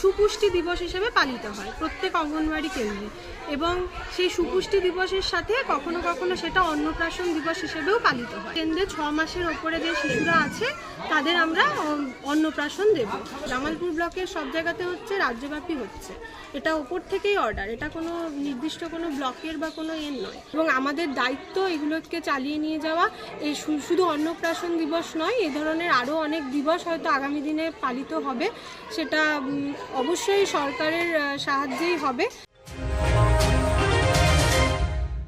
সুপুষ্টি দিবস হিসেবে পালিত হয়, প্রত্যেক অঙ্গনওয়াড়ি কেন্দ্রে। এবং সেই সুপুষ্টি দিবসের সাথে কখনো কখনো সেটা অন্নপ্রাশন দিবস হিসেবেও পালিত হয়। কেন্দ্রে ছ মাসের ওপরে যে শিশুরা আছে, তাদের আমরা অন্নপ্রাশন দেব। জামালপুর ব্লকের সব জায়গাতে হচ্ছে, রাজ্যব্যাপী হচ্ছে। এটা ওপর থেকেই অর্ডার এটা কোনো নির্দিষ্ট কোনো ব্লকের বা কোনো এর নয়। এবং আমাদের দায়িত্ব এগুলোকে চালিয়ে নিয়ে যাওয়া, এই শুধু অন্নপ্রাশন দিবস নয়, এ ধরনের আরও অনেক দিবস হয়তো আগামী দিনে পালিত হবে। সেটা অবশ্যই সরকারের সাহায্যেই হবে।